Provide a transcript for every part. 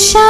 deixar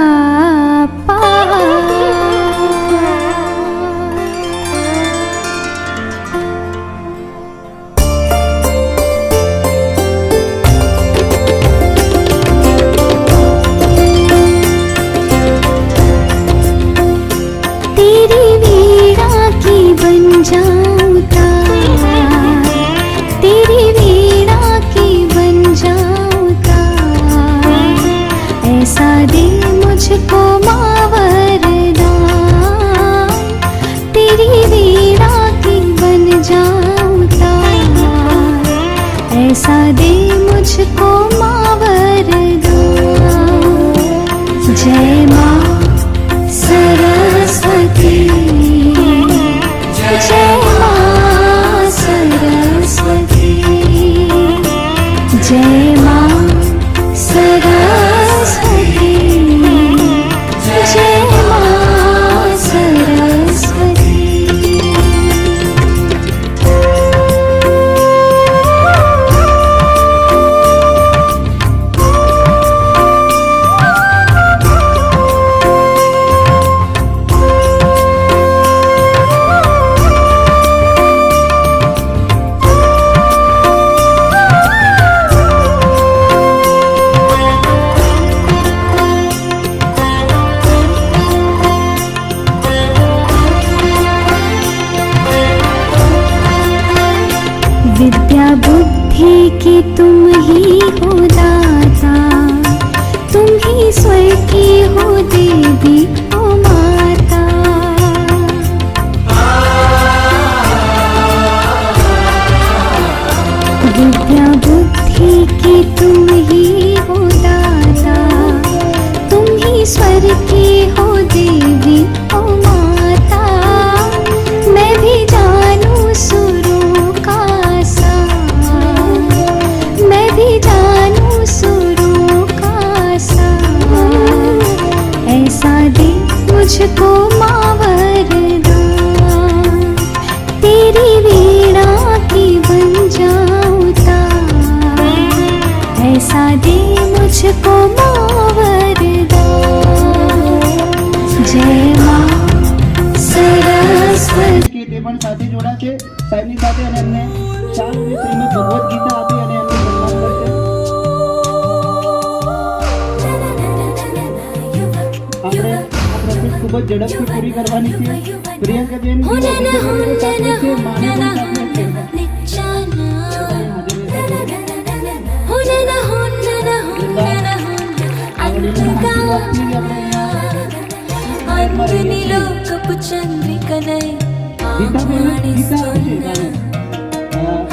本家。की हो जीवी કે તે પણ સાથે જોડાશે સાહેબની સાથે અને એમને ચાર વિષયમાં ભગવદ્ ગીતા આપી અને એમનું સન્માન કરશે આપણે આ પ્રેક્ટિસ ખૂબ જ ઝડપથી પૂરી કરવાની છે પ્રિયંકાબેન આપણે అరుపు చంద్రికనై ఆహ్వానిస్తున్న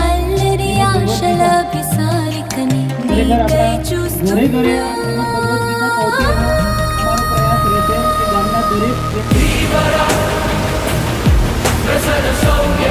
అల్లరి ఆశల విసారికని నీకై చూస్తున్నా. ప్రసర సౌఖ్య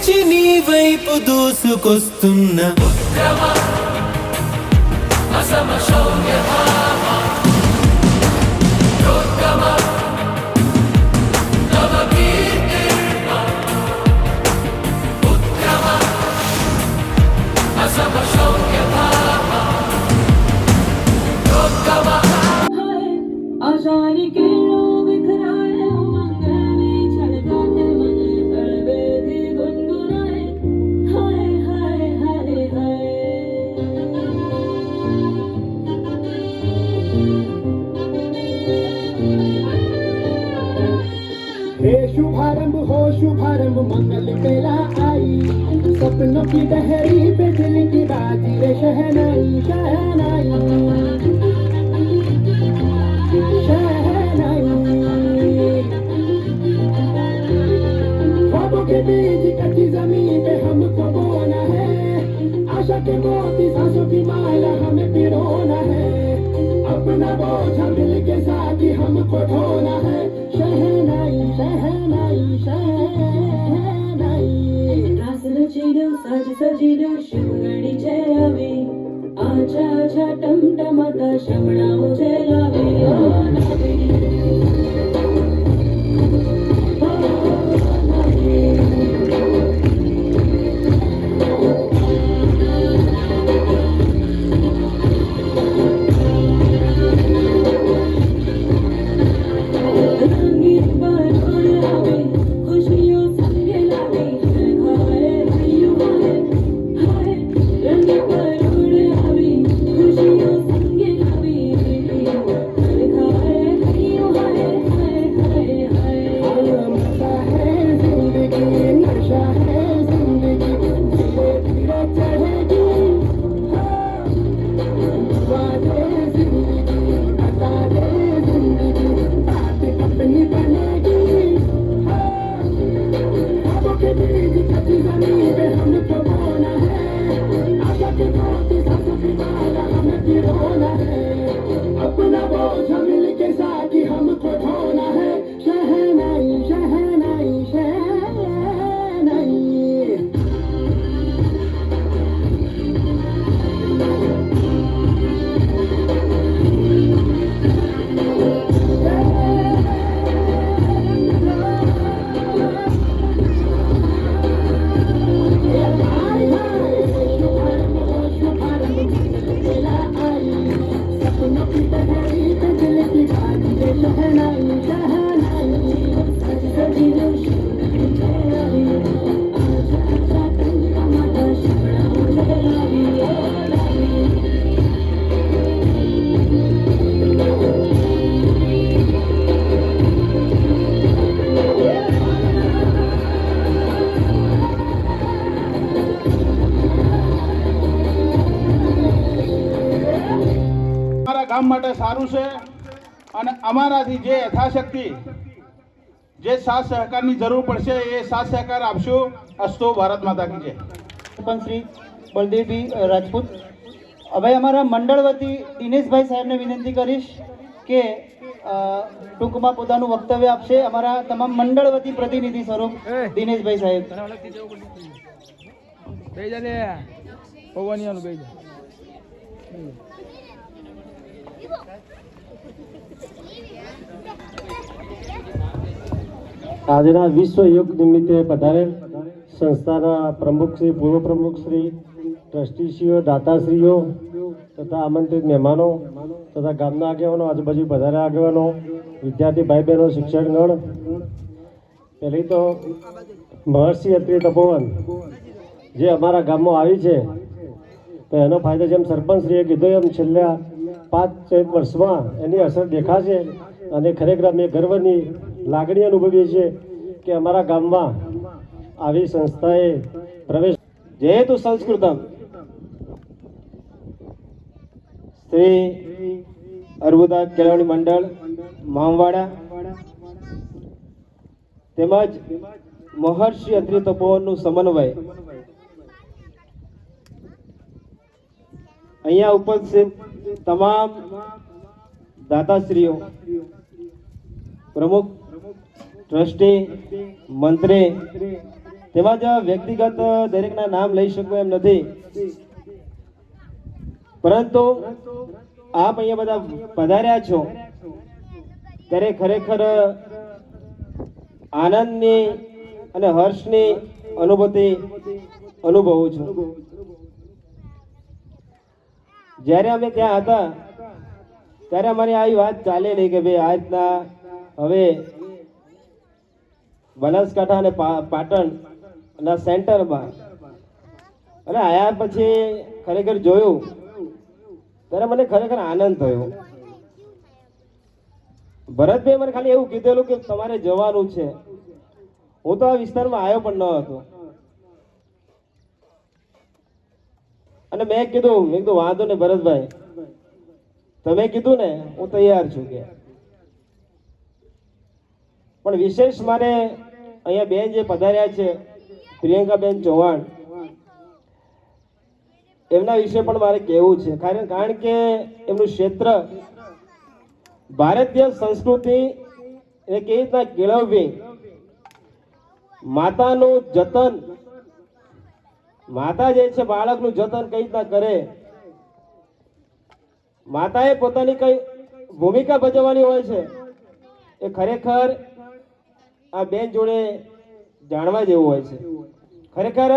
నుంచి నీ వైపు దూసుకొస్తున్న. అసమ శౌర్య शुभारंभ मंगल बेला आई सपनों की डहरी पे दिल की बाजी रे शहनाई शहनाई के बीज कच्ची ज़मीन पे हमको बोना है आशा के मोती सांसों की माला हमें पिरोना है अपना बोझ मिल के साथ ही हमको ढोना है શહેનાઈ શહેનાઈ શહેનાઈ રાસ રચીનું સજ સજીનું શિવગણી છે આવે આછા આછા ગામ માટે સારું છે અને અમારાથી જે યથાશક્તિ જે સાથ સહકારની જરૂર પડશે એ સાથ સહકાર આપશું. અસ્તો ભારત માતા કી જય. સરપંચ શ્રી બળદેવભાઈ રાજપૂત હવે અમારા મંડળ વતી દિનેશભાઈ સાહેબને વિનંતી કરીશ કે ટૂંકમાં પોતાનું વક્તવ્ય આપશે. અમારા તમામ મંડળ વતી પ્રતિનિધિ સ્વરૂપ દિનેશભાઈ સાહેબ. પવનિયાનું બેજા આજના વિશ્વ યોગ નિમિત્તે પધારેલ સંસ્થાના પ્રમુખશ્રી પૂર્વ પ્રમુખશ્રી ટ્રસ્ટીશ્રીઓ, દાતાશ્રીઓ તથા આમંત્રિત મહેમાનો તથા ગામના આગેવાનો, આજુબાજુ પધારેલા આગેવાનો, વિદ્યાર્થી ભાઈ બહેનો શિક્ષકગણ. પહેલી તો મહર્ષિ અત્રી તપોવન જે અમારા ગામમાં આવી છે. તો એનો ફાયદો જેમ સરપંચશ્રીએ કીધો એમ છેલ્લા પાંચ વર્ષમાં એની અસર દેખાશે અને ખરેખર અમે ગર્વની લાગણી અનુભવીએ છીએ કે અમારા ગામમાં આવી સંસ્થાએ પ્રવેશ જેહેતુ સંસ્કૃતમ. શ્રી અર્બુદા કેળવણી મંડળ, મામવાડા. તેમજ મહર્ષિ અત્રિ તપોવનનું સમન્વય. અહીંયા ઉપસ્થિત તમામ દાતાશ્રીઓ, પ્રમુખ ટ્રસ્ટી, મંત્રી તેમજ વ્યક્તિગત દરેકના નામ લઈ શકું એમ નથી. પરંતુ આપ અહીંયા બધા પધાર્યા છો. ત્યારે ખરેખર આનંદની અને હર્ષની અનુભૂતિ અનુભવું છું. જ્યારે અમે ત્યાં હતા, ત્યારે અમારી આવી વાત ચાલેલી કે ભાઈ આજના હવે બનાસકાંઠા અને પાટણના સેન્ટરમાં અને આયા પછી ખરેખર જોયું, ત્યારે મને ખરેખર આનંદ થયો. ભરતભાઈ મને ખાલી એવું કીધેલું કે તમારે જવાનું છે. હું તો આ વિસ્તારમાં આવ્યો પણ ન હતો. અને મેં કીધું મેં કીધું, વાંધો ને ભરતભાઈ. તમે કીધું ને, હું તૈયાર છું કે. પણ વિશેષ મારે અહીંયા બેન જે પધાર્યા છે, પ્રિયંકાબેન ચૌહાણ. એમના વિશે પણ મારે કહેવું છે. કારણ કારણ કે એમનું ક્ષેત્ર ભારતીય સંસ્કૃતિ એ કેવી રીતના કેળવવી, માતાનું જતન, માતા જે છે બાળકનું જતન કઈ રીતના કરે, માતાએ પોતાની કઈ ભૂમિકા ભજવવાની હોય છે, એ ખરેખર આ બેન જોડે જાણવા જેવું હોય છે. ખરેખર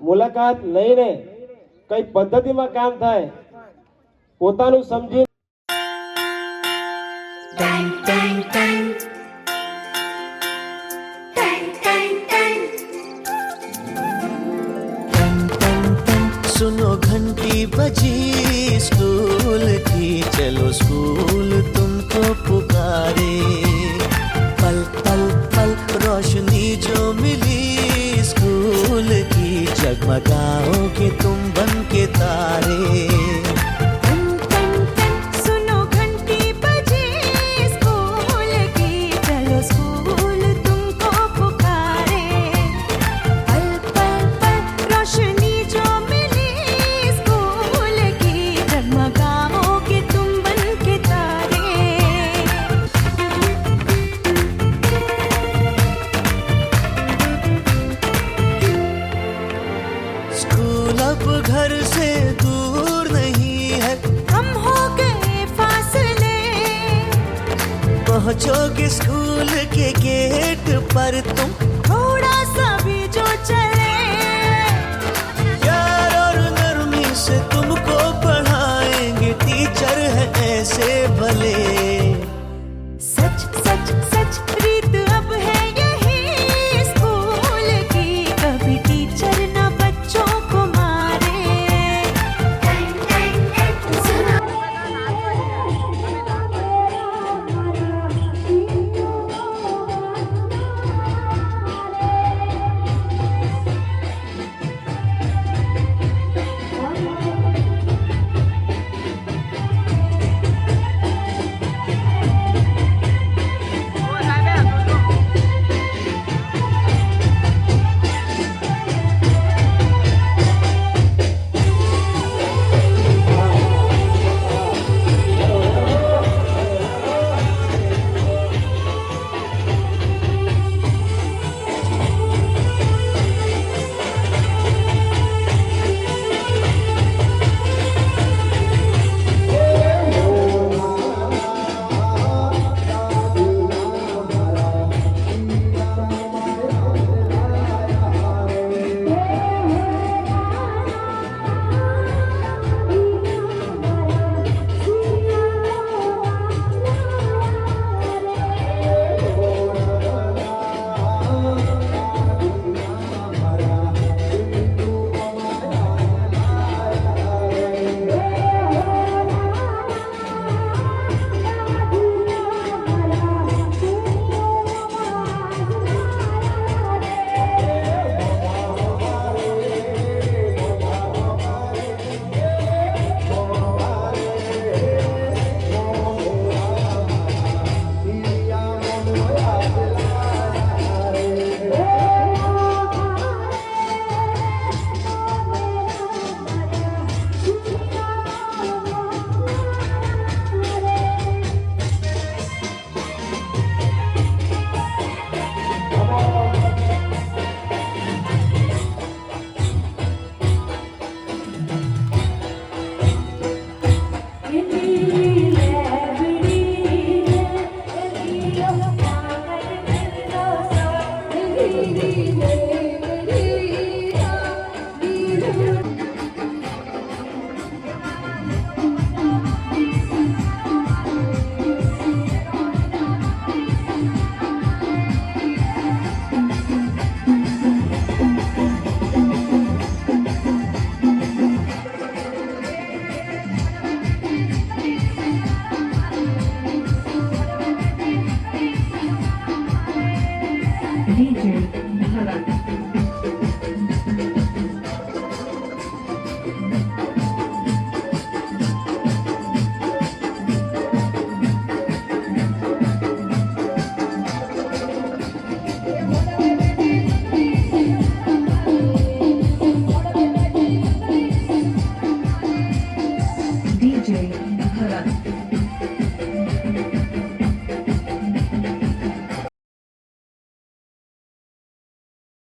મુલાકાત લઈને કઈ પદ્ધતિમાં કામ થાય પોતાનું સમજી સુનો ઘંટી બજી સ્કૂલથી ચલો સ્કૂલ की जगमगाओगे तुम tu procedures.